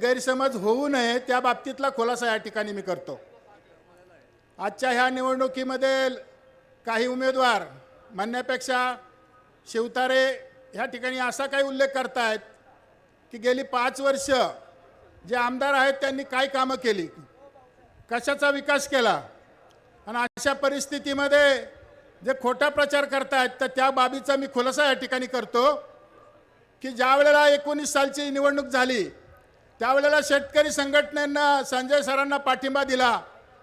गैरसमज होऊ नये त्या बाबतीतला खुलासा या ठिकाणी मी करतो. आजच्या ह्या निवडणुकीमध्ये काही उमेदवार म्हणण्यापेक्षा शिवतारे ह्या ठिकाणी असा काही उल्लेख करतायत की गेली पाच वर्ष जे आमदार आहेत त्यांनी काय कामं केली कशाचा विकास केला आणि अशा परिस्थितीमध्ये जे खोटा प्रचार करतायत तर त्या बाबीचा मी खुलासा या ठिकाणी करतो की ज्या वेळेला एकोणीस सालची निवडणूक झाली त्यावेळेला शेतकरी संघटनेनं संजय सरांना पाठिंबा दिला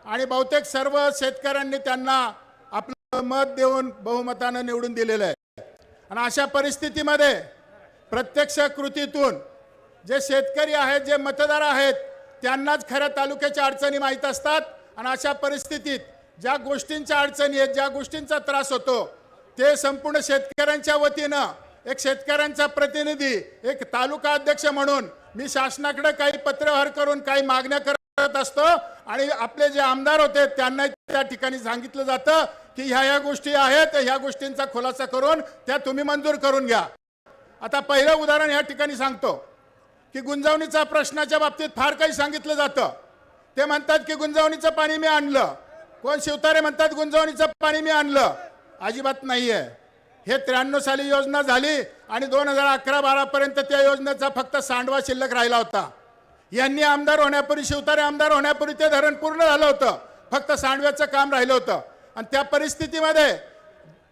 आणि बहुतेक सर्व शेतकऱ्यांनी त्यांना आपलं मत देऊन बहुमतानं निवडून दिलेलं आहे. आणि अशा परिस्थितीमध्ये प्रत्यक्ष कृतीतून जे शेतकरी आहेत जे मतदार आहेत त्यांनाच खऱ्या तालुक्याच्या अडचणी माहीत असतात. आणि अशा परिस्थितीत ज्या गोष्टींच्या अडचणी आहेत ज्या गोष्टींचा त्रास होतो ते संपूर्ण शेतकऱ्यांच्या वतीनं एक शेतकऱ्यांचा प्रतिनिधी एक तालुका अध्यक्ष म्हणून मी शासनाकडे काही पत्रव्यवहार करून काही मागण्या करत असतो आणि आपले जे आमदार होते त्यांना त्या ठिकाणी सांगितलं जातं की ह्या ह्या गोष्टी आहेत ह्या गोष्टींचा खुलासा करून त्या तुम्ही मंजूर करून घ्या. आता पहिलं उदाहरण या ठिकाणी सांगतो की गुंजवणीचा प्रश्नाच्या बाबतीत फार काही सांगितलं जातं. ते म्हणतात की गुंजवणीचं पाणी मी आणलं. कोण शिवतारे म्हणतात गुंजवणीचं पाणी मी आणलं. अजिबात नाही आहे हे त्र्याण्णव साली योजना झाली आणि दोन हजार अकरा बारापर्यंत त्या योजनेचा फक्त सांडवा शिल्लक राहिला होता. यांनी आमदार होण्यापूर्वी शिवतारे आमदार होण्यापूर्वी ते धरण पूर्ण झालं होतं. फक्त सांडव्याचं काम राहिलं होतं. आणि त्या परिस्थितीमध्ये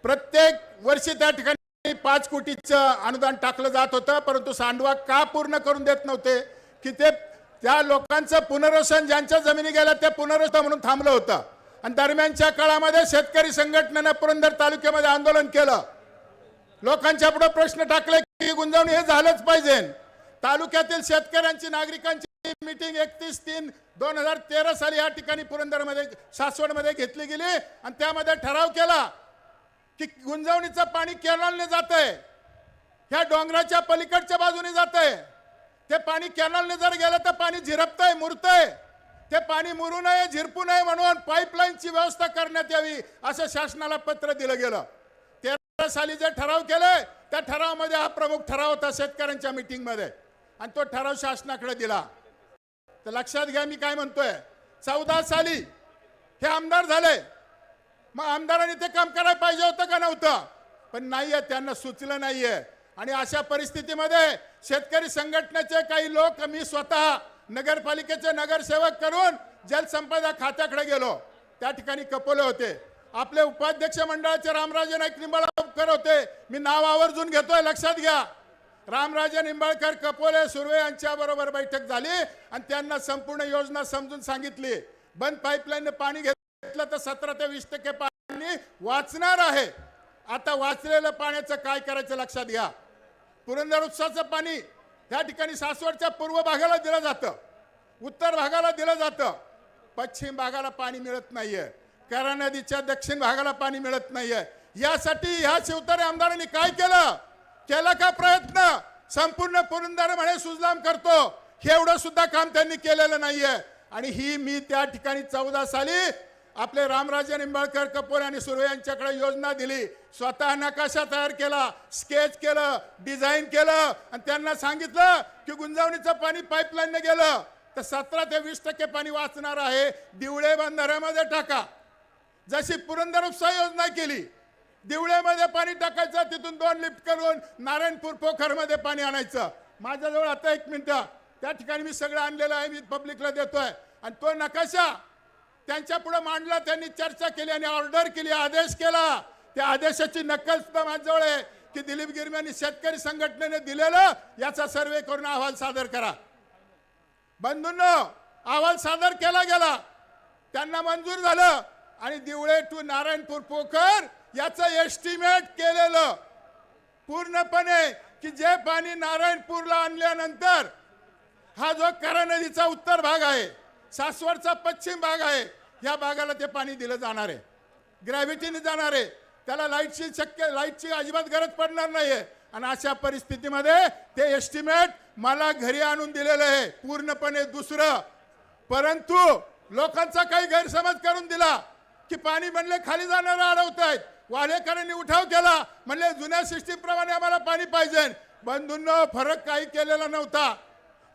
प्रत्येक वर्षी त्या ठिकाणी पाच कोटीचं अनुदान टाकलं जात होतं परंतु सांडवा का पूर्ण करून देत नव्हते? की ते त्या लोकांचं पुनर्वसन ज्यांच्या जमिनी गेल्या त्या पुनर्वसन म्हणून थांबलं होतं. आणि दरम्यानच्या काळामध्ये शेतकरी संघटनेनं पुरंदर तालुक्यामध्ये आंदोलन केलं. लोकांच्या पुढे प्रश्न टाकले की गुंजवणी हे झालंच पाहिजे. तालुक्यातील शेतकऱ्यांची नागरिकांची मीटिंग एकतीस तीन दोन हजार तेरा साली या ठिकाणी पुरंदरमध्ये सासवडमध्ये घेतली गेली आणि त्यामध्ये ठराव केला की गुंजवणीचं पाणी केरळने जात आहे ह्या डोंगराच्या पलीकडच्या बाजूने जात आहे ते पाणी कॅनलने जर गेलं तर पाणी झिरपतंय मुरतंय. ते पाणी मुरू नये झिरपू नये म्हणून पाईपलाईनची व्यवस्था करण्यात यावी असं शासनाला पत्र दिलं गेलं. तेरा साली जे ठराव केले त्या ठरावामध्ये हा प्रमुख ठराव होता शेतकऱ्यांच्या मिटिंगमध्ये. आणि तो ठराव शासनाकडे दिला. तर लक्षात घ्या मी काय म्हणतोय. चौदा साली हे आमदार झाले. मग आमदारांनी ते काम करायला पाहिजे होतं का नव्हतं? पण नाहीये त्यांना सुचलं नाहीये. आणि अशा परिस्थितीमध्ये शेतकरी संघटनेचे काही लोक मी स्वतः नगरपालिकेचे नगरसेवक करून जलसंपदा खात्याकडे गेलो. त्या ठिकाणी कपवले होते. आपले उपाध्यक्ष मंडळाचे रामराजे नाईक निंबाळकर होते. मी नाव आवर्जून घेतोय लक्षात घ्या. रामराजे निंबाळकर कपोले सुर्वे यांच्या बरोबर बैठक झाली आणि त्यांना संपूर्ण योजना समजून सांगितली. बंद पाईपलाईनने पाणी घेतलं तर सतरा ते वीस टक्के पाणी वाचणार आहे. आता वाचलेलं पाण्याचं काय करायचं लक्षात घ्या. पुरंदर उपसाचं पाणी त्या ठिकाणी सासवडच्या पूर्व भागाला दिलं जातं. उत्तर भागाला दिलं जातं. पश्चिम भागाला पाणी मिळत नाहीये. करा नदीच्या दक्षिण भागाला पाणी मिळत नाहीये. यासाठी ह्या शिवतारे आमदारांनी काय केलं? केला का प्रयत्न? संपूर्ण पुरंदर म्हणे सुजलाम करतो. हे एवढं सुद्धा काम त्यांनी केलेलं नाहीये. आणि ही मी त्या ठिकाणी चौदा साली आपले रामराजे निंबाळकर कपूर आणि सुर्वे यांच्याकडे योजना दिली. स्वतः नकाशा तयार केला स्केच केलं डिझाईन केलं. आणि त्यांना सांगितलं की गुंजावणीचं पाणी पाईपलाईनने गेलं. तर सतरा ते वीस टक्के पाणी वाचणार आहे. दिवळे बंधाऱ्यामध्ये टाका. जशी पुरंदर उपसा योजना केली दिवळेमध्ये पाणी टाकायचं तिथून दोन लिफ्ट करून नारायणपूर पोखरमध्ये पाणी आणायचं. माझ्याजवळ आता एक मिनटं. त्या ठिकाणी मी सगळं आणलेलं आहे मी पब्लिकला देतोय. आणि तो नकाशा त्यांच्या पुढे मांडला त्यांनी चर्चा केली आणि ऑर्डर केली आदेश केला. त्या आदेशाची नक्कल सुद्धा माझ्याजवळ आहे की दिलीप गिरम्यांनी शेतकरी संघटनेने दिलेलं याचा सर्वे करून अहवाल सादर करा. बंधूंनो अहवाल सादर केला गेला. त्यांना मंजूर झालं. आणि दिवळे टू नारायणपूर पोखर याचं एस्टिमेट केलेलं. पूर्णपणे की जे पाणी नारायणपूरला आणल्यानंतर हा जो करा नदीचा उत्तर भाग आहे सासवडचा पश्चिम भाग आहे ह्या भागाला ते पाणी दिलं जाणार आहे. ग्रॅव्हिटीने जाणार आहे. त्याला लाईटची शक्य लाईटची अजिबात गरज पडणार नाही आहे आणि अशा परिस्थितीमध्ये ते एस्टिमेट मला घरी आणून दिलेलं आहे. पूर्णपणे दुसरं. परंतु लोकांचा काही गैरसमज करून दिला. की पाणी म्हणले खाली जाणारं अडवत आहेत. वाढेकरांनी उठाव केला. म्हणले जुन्या सिस्टीम प्रमाणे आम्हाला पाणी पाहिजे. बंधूंना फरक काही केलेला नव्हता.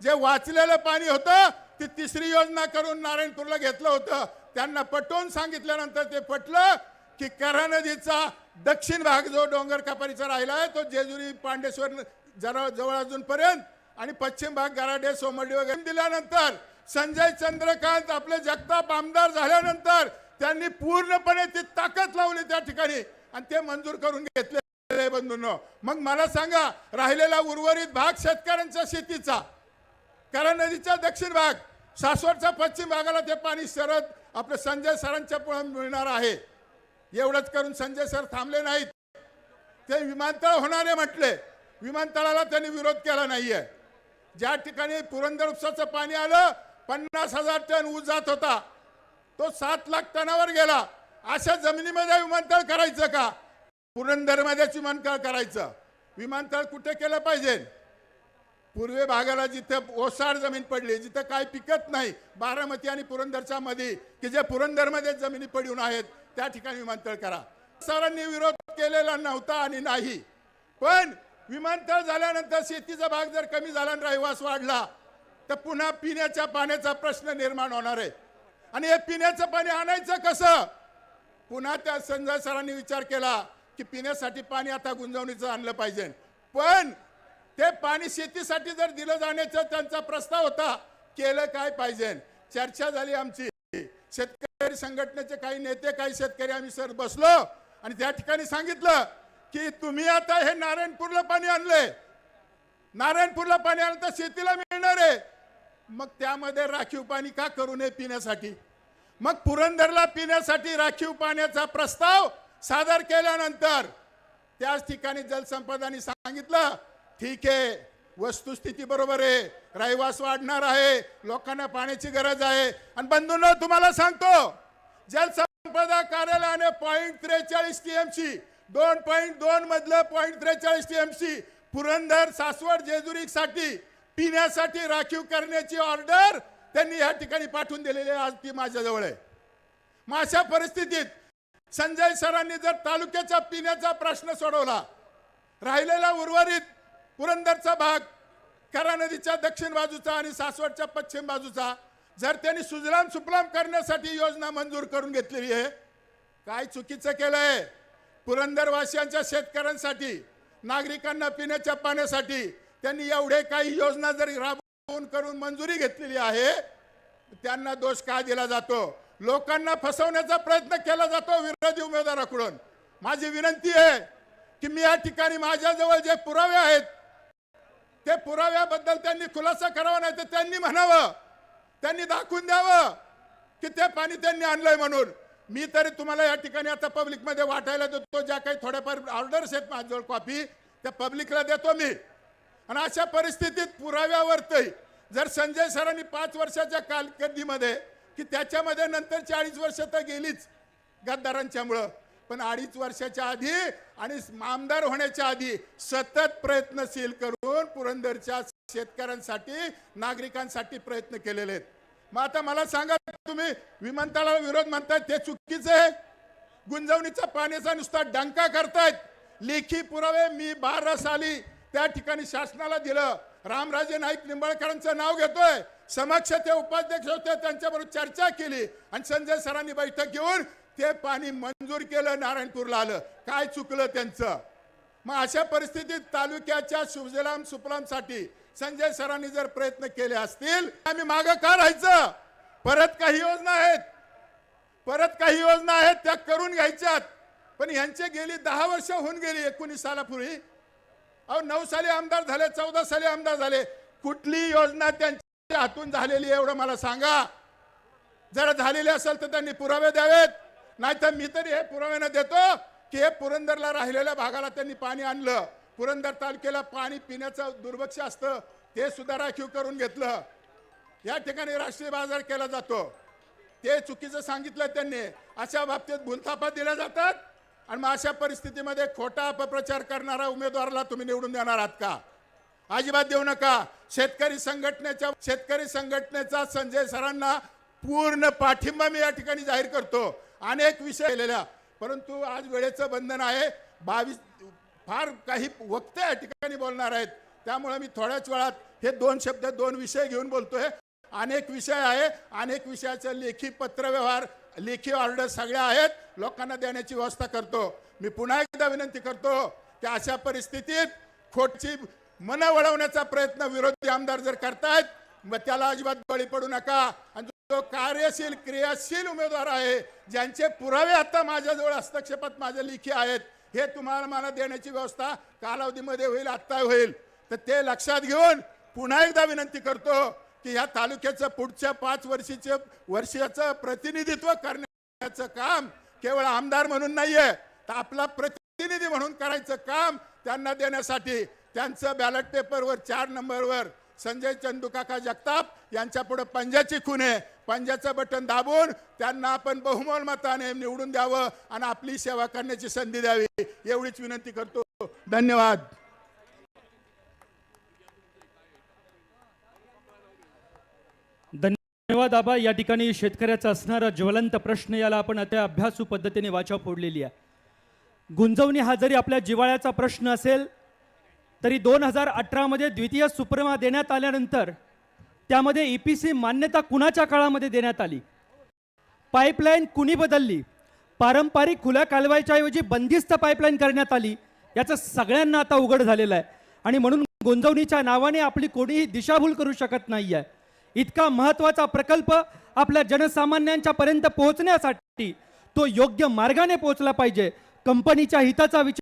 जे वाचलेलं पाणी होतं ती तिसरी योजना करून नारायणपूरला घेतलं होतं. त्यांना पटवून सांगितल्यानंतर ते पटलं की करा नदीचा दक्षिण भाग जो डोंगर कापारीचा राहिला आहे तो जेजुरी पांडेश्वर जरा जवळ अजूनपर्यंत आणि पश्चिम भाग गराडे सोमर्डी वगैरे दिल्यानंतर संजय चंद्रकांत आपले जगताप आमदार झाल्यानंतर त्यांनी पूर्णपणे ती ताकद लावली त्या ठिकाणी आणि ते मंजूर करून घेतले बंधूंनो. मग मला सांगा राहिलेला उर्वरित भाग शेतकऱ्यांचा शेतीचा. करा नदीचा दक्षिण भाग सासवडच्या पश्चिम भागाला ते पाणी सरत आपलं संजय सरांच्या पुढे मिळणार आहे. एवढंच करून संजय सर थांबले नाहीत. ते विमानतळ होणारे म्हटले. विमानतळाला त्यांनी विरोध केला नाहीये. ज्या ठिकाणी पुरंदर उपसाचं पाणी आलं पन्नास हजार टन ऊस जात होता. तो सात लाख टनावर गेला. अशा जमिनीमध्ये विमानतळ करायचं का? पुरंदरमध्येच विमानतळ करायचं. विमानतळ कुठे केलं पाहिजे? पूर्वे भागाला जिथे ओसाड जमीन पडली जिथं काय पिकत नाही बारामती आणि पुरंदरच्या मध्ये की जे पुरंदरमध्ये जमिनी पडून आहेत त्या ठिकाणी विमानतळ करा. सरांनी विरोध केलेला नव्हता आणि नाही. पण विमानतळ झाल्यानंतर शेतीचा भाग जर कमी झाला आणि रहिवास वाढला तर पुन्हा पिण्याच्या पाण्याचा प्रश्न निर्माण होणार आहे. आणि हे पिण्याचं पाणी आणायचं कसं? पुन्हा त्या संजय सरांनी विचार केला की पिण्यासाठी पाणी आता गुंजवणीचं आणलं पाहिजे. पण ते पाणी शेतीसाठी जर दिलं जाण्याचा त्यांचा प्रस्ताव होता केलं काय पाहिजे? चर्चा झाली आमची. शेतकरी संघटनेचे काही नेते काही शेतकरी आम्ही सर बसलो आणि त्या ठिकाणी सांगितलं की तुम्ही आता हे नारायणपूरला पाणी आणलंय. नारायणपूरला पाणी आणलं तर शेतीला मिळणार आहे. मग त्यामध्ये राखीव पाणी का करू नये पिण्यासाठी? मग पुरंदरला पिण्यासाठी राखीव पाण्याचा प्रस्ताव सादर केल्यानंतर त्याच ठिकाणी जलसंपदानी सांगितलं ठीक आहे वस्तुस्थिती बरोबर आहे रहिवास वाढणार आहे लोकांना पाण्याची गरज आहे. आणि बंधूंना तुम्हाला सांगतो जलसंपदा कार्यालयाने पॉईंट त्रेचाळीस टीएमसी दोन पॉईंट दोन मधलं पॉईंट त्रेचाळीस टीएमसी पुरंदर सासवड जेजुरीसाठी पिण्यासाठी राखीव करण्याची ऑर्डर त्यांनी या ठिकाणी पाठवून दिलेली आहे आज ती माझ्याजवळ आहे. मग अशा परिस्थितीत संजय सरांनी जर तालुक्याचा पिण्याचा प्रश्न सोडवला राहिलेला उर्वरित पुरंदरचा भाग करा नदीच्या दक्षिण बाजूचा आणि सासवडच्या पश्चिम बाजूचा जर त्यांनी सुजलाम सुफलाम करण्यासाठी योजना मंजूर करून घेतलेली आहे काय चुकीचं केलंय? पुरंदरवासियांच्या शेतकऱ्यांसाठी नागरिकांना पिण्याच्या पाण्यासाठी त्यांनी एवढे काही योजना जरी राबवून करून मंजुरी घेतलेली आहे त्यांना दोष का दिला जातो? लोकांना फसवण्याचा प्रयत्न केला जातो विरोधी उमेदवाराकडून. माझी विनंती आहे की मी या ठिकाणी माझ्याजवळ जे पुरावे आहेत ते पुराव्याबद्दल त्यांनी खुलासा करावा नाही तर त्यांनी म्हणावं त्यांनी दाखवून द्यावं की ते पाणी त्यांनी आणलंय म्हणून. मी तरी तुम्हाला या ठिकाणी आता पब्लिकमध्ये वाटायला देतो ज्या काही थोड्याफार ऑर्डर्स आहेत माझ्याजवळ कॉपी त्या पब्लिकला देतो मी. आणि अशा परिस्थितीत पुराव्यावरती जर संजय सरांनी पाच वर्षाच्या कालकर्दीमध्ये की त्याच्यामध्ये नंतर चाळीस वर्ष तर गेलीच गद्दारांच्यामुळं पण अडीच वर्षाच्या आधी आणि आमदार होण्याच्या आधी सतत प्रयत्नशील करून पुरंदरच्या शेतकऱ्यांसाठी नागरिकांसाठी प्रयत्न केलेले आहेत. मग आता मला सांगा तुम्ही विमानतळाला विरोध म्हणताय ते चुकीचं आहे? गुंजवणीचा पाण्याचा नुसता डंका करतायत. लेखी पुरावे मी बारा साली त्या ठिकाणी शासनाला दिलं. रामराजे नाईक निंबाळकरांचं नाव घेतोय. समक्ष ते उपाध्यक्ष होते त्यांच्याबरोबर चर्चा केली. आणि संजय सरांनी बैठक घेऊन ते पाणी मंजूर केलं नारायणपूरला आलं. काय चुकलं त्यांचं? मग अशा परिस्थितीत तालुक्याच्या सुजलाम सुफलामसाठी संजय सरांनी जर प्रयत्न केले असतील आम्ही मागं का राहायचं? परत काही योजना आहेत. परत काही योजना आहेत त्या करून घ्यायच्यात. पण यांचे गेली दहा वर्ष होऊन गेली एकोणीस सालापूर्वी. अहो नऊ साली आमदार झाले चौदा साली आमदार झाले. कुठली योजना त्यांच्या हातून झालेली आहे एवढं मला सांगा. जर झालेली असेल तर त्यांनी पुरावे द्यावेत. नाहीतर मी तरी हे पुराव्यानं देतो की हे पुरंदरला राहिलेल्या भागाला त्यांनी पाणी आणलं. पुरंदर तालुक्याला पाणी पिण्याचं दुर्भक्ष असतं ते सुद्धा राखीव करून घेतलं. या ठिकाणी राष्ट्रीय बाजार केला जातो. ते चुकीचं सांगितलं त्यांनी. अशा बाबतीत भूलथापा दिल्या जातात. आणि मग अशा परिस्थितीमध्ये खोटा अपप्रचार करणारा उमेदवाराला तुम्ही निवडून देणार आहात का? अजिबात देऊ नका. शेतकरी संघटनेच्या शेतकरी संघटनेचा संजय सरांना पूर्ण पाठिंबा मी या ठिकाणी जाहीर करतो. अनेक विषय केलेल्या परंतु आज वेळेचं बंधन आहे. बावीस फार काही वक्ते या ठिकाणी बोलणार आहेत. त्यामुळे मी थोड्याच वेळात हे दोन शब्द दोन विषय घेऊन बोलतोय. अनेक विषय आहे. अनेक विषयाचं लेखी पत्रव्यवहार लेखी ऑर्डर सगळ्या आहेत लोकांना देण्याची व्यवस्था करतो. मी पुन्हा एकदा विनंती करतो की अशा परिस्थितीत खोटची मन वळवण्याचा प्रयत्न विरोधी आमदार जर करतायत मग त्याला अजिबात बळी पडू नका. आणि जो कार्यशील क्रियाशील उमेदवार आहे ज्यांचे पुरावे आता माझ्याजवळ हस्तक्षेपात माझ्या लेखी आहेत हे तुम्हाला मला देण्याची व्यवस्था कालावधीमध्ये होईल आत्ता होईल. तर ते लक्षात घेऊन पुन्हा एकदा विनंती करतो की या तालुक्याचं पुढच्या पाच वर्षीचे वर्षाचं प्रतिनिधित्व करण्याचं काम केवळ आमदार म्हणून नाहीये तर आपला प्रतिनिधी म्हणून करायचं काम त्यांना देण्यासाठी त्यांचं बॅलेट पेपरवर चार नंबरवर संजय चंदुकाका जगताप यांच्या पुढे पंजाची खून आहे. पंजाचं बटन दाबून त्यांना आपण बहुमोल मताने निवडून द्यावं आणि आपली सेवा करण्याची संधी द्यावी एवढीच विनंती करतो. धन्यवाद. दाबा या ठिकाणी शेतकऱ्याचा असणारा ज्वलंत प्रश्न याला आपण आता अभ्यासू पद्धतीने वाचा फोडलेली आहे. गुंजवणी हा जरी आपल्या जिवाळ्याचा प्रश्न असेल तरी दोन हजार अठरामध्ये द्वितीय सुप्रमा देण्यात आल्यानंतर त्यामध्ये ई पी सी मान्यता कुणाच्या काळामध्ये देण्यात आली? पाईपलाईन कुणी बदलली? पारंपरिक खुल्या कालवायच्या ऐवजी बंदिस्त पाईपलाईन करण्यात आली? याचं सगळ्यांना आता उघड झालेलं आहे. आणि म्हणून गुंजवणीच्या नावाने आपली कोणीही दिशाभूल करू शकत नाही आहे इतका महत्त्वाचा प्रकल्प आपल्या जनसामान्यांच्या पर्यंत पोहोचण्यासाठी तो योग्य मार्गाने पोहोचला पाहिजे. कंपनीच्या हिताचा विचार